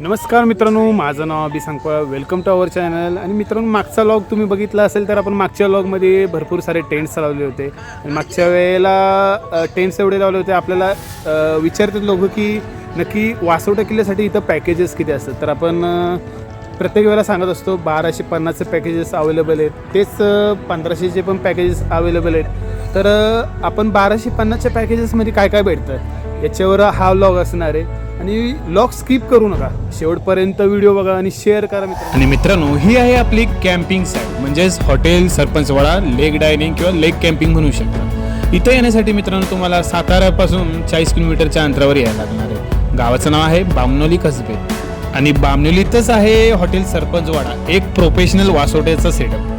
नमस्कार मित्रांनो माझं नाव अभि सांगपा वेलकम टू अवर चॅनल आणि मित्रांनो मागचा लॉग तुम्ही बघितला असेल तर आपण मागच्या लॉगमध्ये भरपूर सारे टेंट्स लावले होते. आणि मागच्या वेळेला टेंट्स एवढे लावले होते आपल्याला विचारतात लोक की नक्की वासोटा किल्ल्यासाठी इथं पॅकेजेस किती असतात? तर आपण प्रत्येक वेळेला सांगत असतो बाराशे पन्नासचे पॅकेजेस अवेलेबल आहेत. तेच पंधराशेचे पण पॅकेजेस अवेलेबल आहेत. तर आपण बाराशे पन्नासच्या पॅकेजेसमध्ये काय काय भेटतं? याच्यावर हा लॉग असणार आहे. आणि लॉक स्किप करू नका. शेवटपर्यंत व्हिडिओ बघा आणि शेअर करा मित्र आणि मित्रांनो ही आहे आपली कॅम्पिंग साईट म्हणजेच हॉटेल सरपंचवाडा लेक डायनिंग किंवा लेक कॅम्पिंग म्हणू शकता. इथं येण्यासाठी मित्रांनो तुम्हाला साताऱ्यापासून चाळीस किलोमीटरच्या अंतरावर यायला लागणार आहे. गावाचं नाव आहे बामनोली कसबे. आणि बामनोलीतच आहे हॉटेल सरपंचवाडा एक प्रोफेशनल वासोट्याचा सेटअप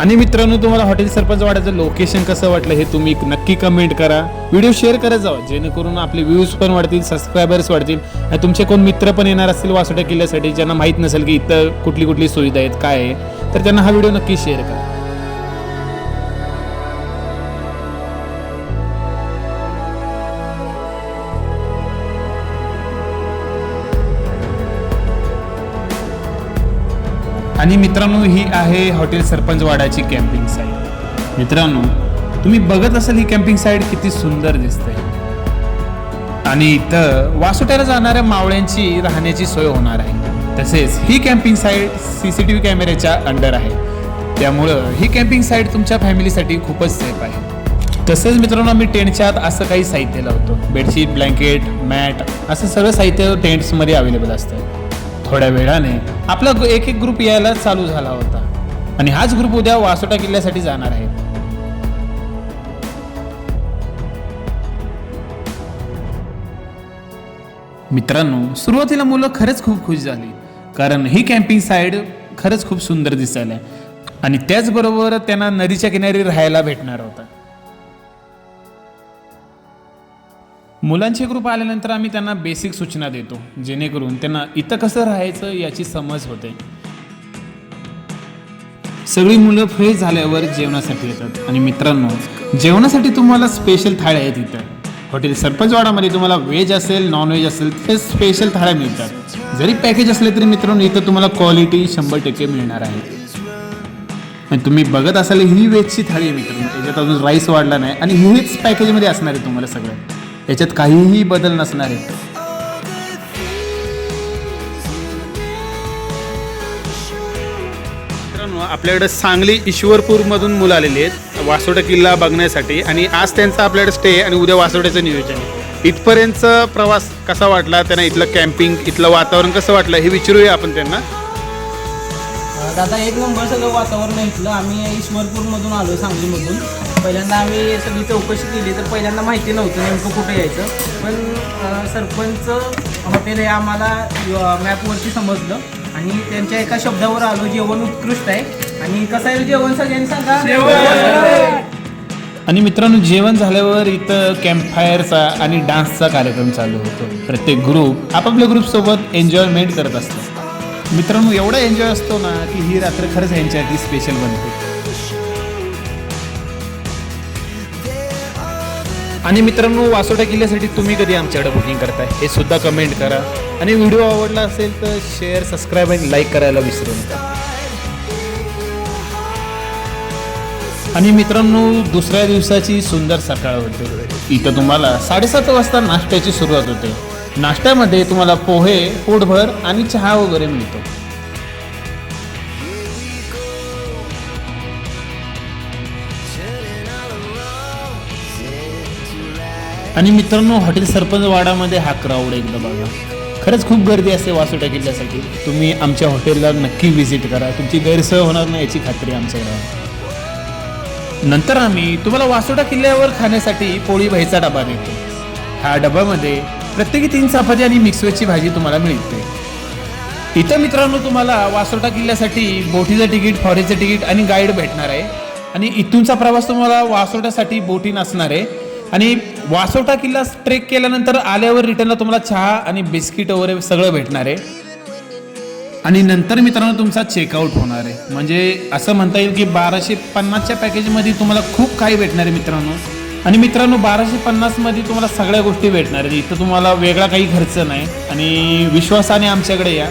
आणि मित्रांनो तुम्हाला हॉटेल सरपंचवाड्याचं लोकेशन कसं वाटलं हे तुम्ही नक्की कमेंट करा. व्हिडिओ शेअर करत जावा जेणेकरून आपले व्ह्यूज पण वाढतील सबस्क्रायबर्स वाढतील. आणि तुमचे कोण मित्र पण येणार असतील वासोट्या किल्ल्यासाठी ज्यांना माहीत नसेल की इथं कुठली कुठली सुविधा आहेत काय आहे तर त्यांना हा व्हिडिओ नक्की शेअर करा. आणि मित्रांनो ही आहे हॉटेल सरपंचवाडाची कॅम्पिंग साईट मित्रांनो तुम्ही बघत असाल ही कॅम्पिंग साईट किती सुंदर दिसते आणि इथं वासोट्याला जाणाऱ्या मावळ्यांची राहण्याची सोय होणार आहे. तसेच ही camping site C C T V कॅमेऱ्याच्या अंडर आहे. त्यामुळं ही कॅम्पिंग साईट तुमच्या फॅमिलीसाठी खूपच सेफ आहे. तसेच मित्रांनो आम्ही टेंटच्या आत असं काही साहित्य लावतो. बेडशीट ब्लँकेट मॅट असं सगळं साहित्य टेंट्समध्ये अवेलेबल असतं. थोड्या वेळाने आपला एक एक ग्रुप यायला चालू झाला होता. आणि हाच ग्रुप उद्या वासोटा किल्ल्यासाठी जाणार आहे. मित्रांनो सुरुवातीला मुलं खरंच खूप खुश झाली. कारण ही कॅम्पिंग साईड खरंच खूप सुंदर दिसायला. आहे. आणि त्याचबरोबर त्यांना नदीच्या किनारी राहायला भेटणार होता. मुलांचे ग्रुप आल्यानंतर आम्ही त्यांना बेसिक सूचना देतो जेणेकरून त्यांना इथं कसं राहायचं याची समज होते. सगळी मुलं फ्रेश झाल्यावर जेवणासाठी येतात. आणि मित्रांनो जेवणासाठी तुम्हाला स्पेशल थाळ्या आहेत इथं. हॉटेल सरपंचवाडामध्ये तुम्हाला व्हेज असेल नॉनव्हेज असेल ते स्पेशल थाळ्या मिळतात. जरी पॅकेज असले तरी मित्रांनो इथं तुम्हाला क्वालिटी शंभर टक्के मिळणार आहे. आणि तुम्ही बघत असाल ही व्हेजची थाळी आहे मित्रांनो. त्याच्यात अजून राईस वाढला नाही. आणि हेच पॅकेजमध्ये असणार आहे तुम्हाला सगळं. याच्यात काहीही बदल नसणार आहे. मित्रांनो आपल्याकडे सांगली ईश्वरपूरमधून मुलं आलेली आहेत. वासोटा किल्ला बघण्यासाठी. आणि आज त्यांचा आपल्याकडे स्टे आणि उद्या वासोट्याचं नियोजन आहे. इथपर्यंतचा प्रवास कसा वाटला? त्यांना इथलं कॅम्पिंग इथलं वातावरण कसं वाटलं? हे विचारूया आपण त्यांना. दादा एक नंबर सगळं वातावरण इथलं आम्ही ईश्वरपूरमधून आलो सांगलीमधून. पहिल्यांदा आम्ही सगळी चौकशी केली तर पहिल्यांदा माहिती नव्हतं नेमकं कुठे यायचं. पण सरपंच हॉटेल हे आम्हाला मॅपवरती समजलं. आणि त्यांच्या एका शब्दावर आलो जेवण उत्कृष्ट आहे. आणि कसं आहे जेवण सगळ्यांनी सांगा? आणि मित्रांनो जेवण झाल्यावर इथं कॅम्पफायरचा आणि डान्सचा कार्यक्रम चालू होतो. प्रत्येक ग्रुप आपापल्या ग्रुपसोबत एन्जॉयमेंट करत असतो. मित्रांनो एवढा एन्जॉय असतो ना की ही रात्र खरंच यांच्यासाठी स्पेशल बनते. आणि मित्रांनो वासोटा किल्ल्यासाठी तुम्ही कधी आमच्याकडे बुकिंग करताय? हे सुद्धा कमेंट करा. आणि व्हिडिओ आवडला असेल तर शेअर सबस्क्राईब आणि लाईक करायला विसरू नका. आणि मित्रांनो दुसऱ्या दिवसाची सुंदर सकाळ होते. इथं तुम्हाला साडेसात वाजता नाश्त्याची सुरुवात होते. नाश्त्यामध्ये तुम्हाला पोहे पोटभर आणि चहा वगैरे मिळतो. आणि मित्रांनो हॉटेल सरपंच वाडामध्ये हा क्राऊड एकदा बघा. खरंच खूप गर्दी असते वासोटा किल्ल्यासाठी. तुम्ही आमच्या हॉटेलला नक्की व्हिजिट करा. तुमची गैरसोय होणार नाही याची खात्री आमच्याकडे नंतर आम्ही तुम्हाला वासोटा किल्ल्यावर खाण्यासाठी पोळी भाईचा डबा देतो. ह्या डब्यामध्ये प्रत्येकी तीन चपाती आणि मिक्सवेजची भाजी तुम्हाला मिळते. इथं मित्रांनो तुम्हाला वासोटा किल्ल्यासाठी बोटीचं तिकीट फॉरेनचं तिकीट आणि गाईड भेटणार आहे. आणि इथूनचा प्रवास तुम्हाला वासोटासाठी बोटी नसणार आहे. आणि वासोटा किल्ला ट्रेक केल्यानंतर आल्यावर रिटर्नला तुम्हाला चहा आणि बिस्किट वगैरे सगळं भेटणार आहे. आणि नंतर मित्रांनो तुमचा चेकआउट होणार आहे. म्हणजे असं म्हणता येईल की बाराशे पन्नासच्या पॅकेजमध्ये तुम्हाला खूप काही भेटणार आहे मित्रांनो. आणि मित्रांनो बाराशे पन्नासमध्ये तुम्हाला सगळ्या गोष्टी भेटणार आहेत. इथं तुम्हाला वेगळा काही खर्च नाही आणि विश्वासाने आमच्याकडे या.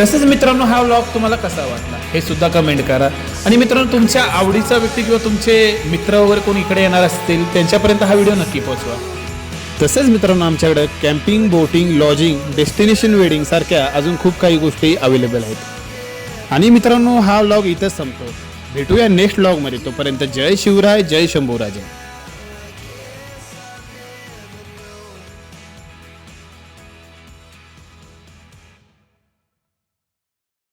तसेच मित्रांनो हा व्लॉग तुम्हाला कसा वाटला हे सुद्धा कमेंट करा. आणि मित्रांनो तुमच्या आवडीचा व्यक्ती किंवा तुमचे मित्र वगैरे कोण इकडे येणार असतील त्यांच्यापर्यंत हा व्हिडिओ नक्की पोहोचवा. तसेच मित्रांनो आमच्याकडे camping boating lodging destination wedding सारख्या अजून खूप काही गोष्टी अवेलेबल आहेत. आणि मित्रांनो हा व्लॉग इथंच संपतो. भेटूया नेक्स्ट ब्लॉगमध्ये तोपर्यंत जय शिवराय जय शंभूराजे.